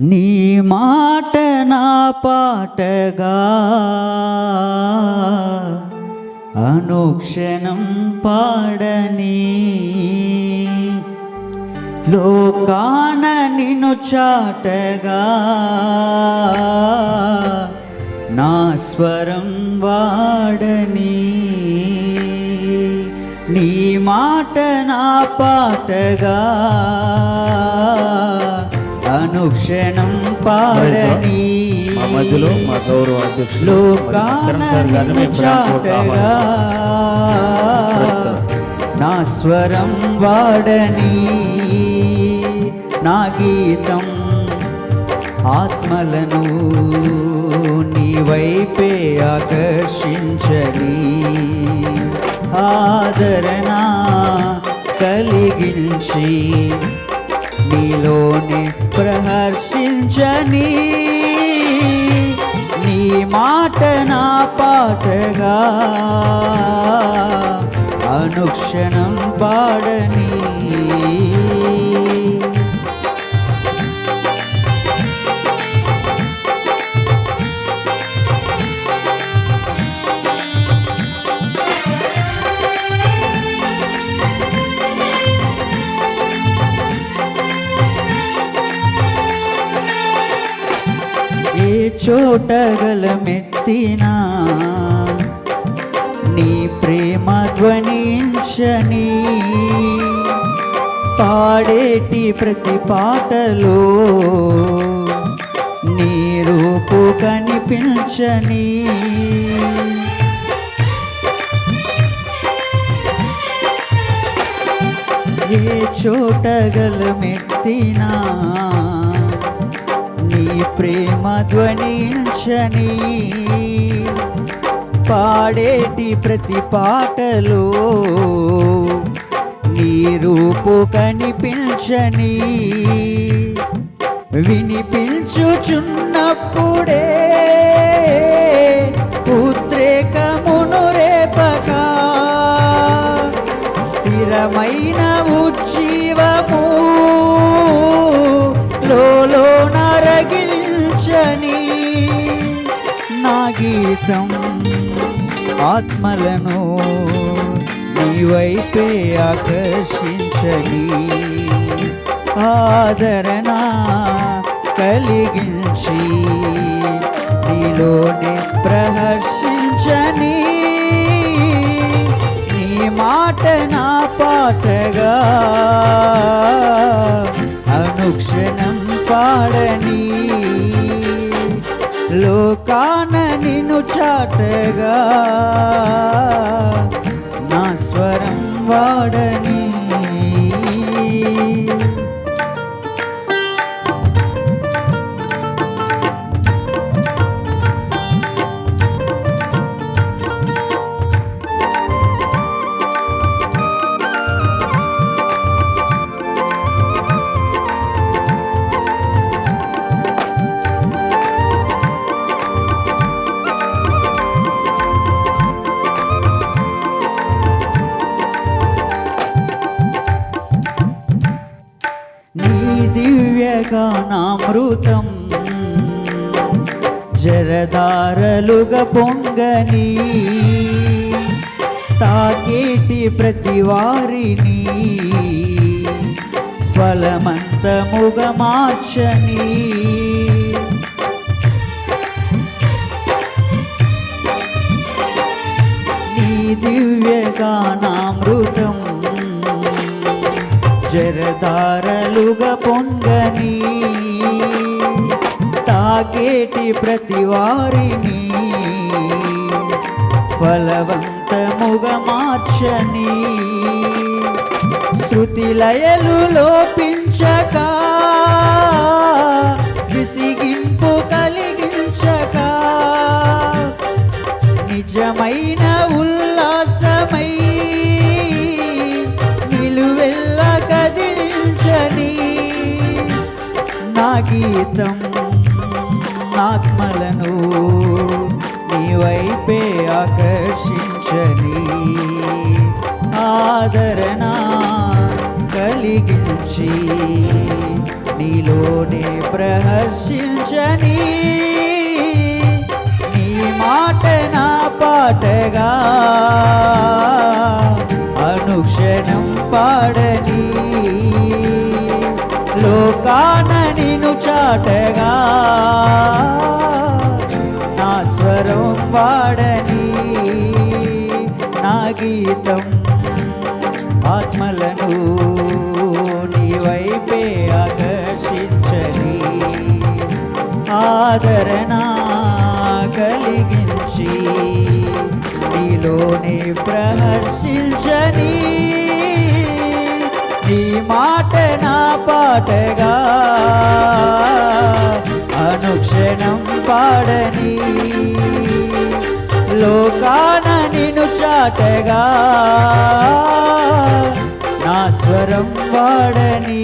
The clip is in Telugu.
నీ మాట నా పాటగా. అనుక్షణం పాడని. లోకాన నిన్ను చాటగా. నా స్వరం వాడని. నీ మాట నా పాటగా. అనుక్షణం పాడని మా మధ్యలో మా గౌరవ అధ్యక్షులు సార్ గారిని మేము. నా స్వరం వాడని నా గీతం ఆత్మలను నీ వైపే ఆకర్షించని ఆదరణ కలిగించి నీలోనే ప్రహర్షించని నీ మాట నా పాటగా అనుక్షణం పాడని ఏ మెత్తినా నీ ప్రేమ ధ్వనించని? పాడేటి ప్రతి పాటలో? నీ రూపు కనిపించని? ఏ చోటగల మెత్తినా నీ ప్రేమ ధ్వనించని పాడేటి ప్రతి పాటలో నీ రూపు కనిపించని వినిపించుచున్నప్పుడే ఉద్రేకమును రేపగా స్థిరమై సైతం ఆత్మలను నీ వైపే ఆకర్షించని ఆదరణ కలిగించి నీలోనే ప్రహర్షించని నీ మాట నా పాటగా అనుక్షణం పాడని లోకాన నిన్ను చాటగా నా స్వరం వాడని దివ్యగానామృతం జరదారలుగా పొంగని. తాకేటి ప్రతి వారిని ఫలమంతముగా మార్చని. నీ దివ్యగానామృతం జరదారలుగా పొంగని తాకేటి ప్రతి వారిని ఫలవంతముగా మార్చని. శృతిలయలు లోపించక గీతం ఆత్మలను నీ వైపే ఆకర్షించని ఆదరణ కలిగించి నీలోనే ప్రహర్షించని నీ మాట నా పాటగా పాటగా. నా స్వరం పాడని నా గీతం ఆత్మలను నీ వైపే ఆకర్షించని ఆదరణ కలిగించి నీలోనే ప్రహర్షించని నీ మాట నా పాటగా. అనుక్షణం పాడని లోకాన నిను చాటగా. నా స్వరం వాడని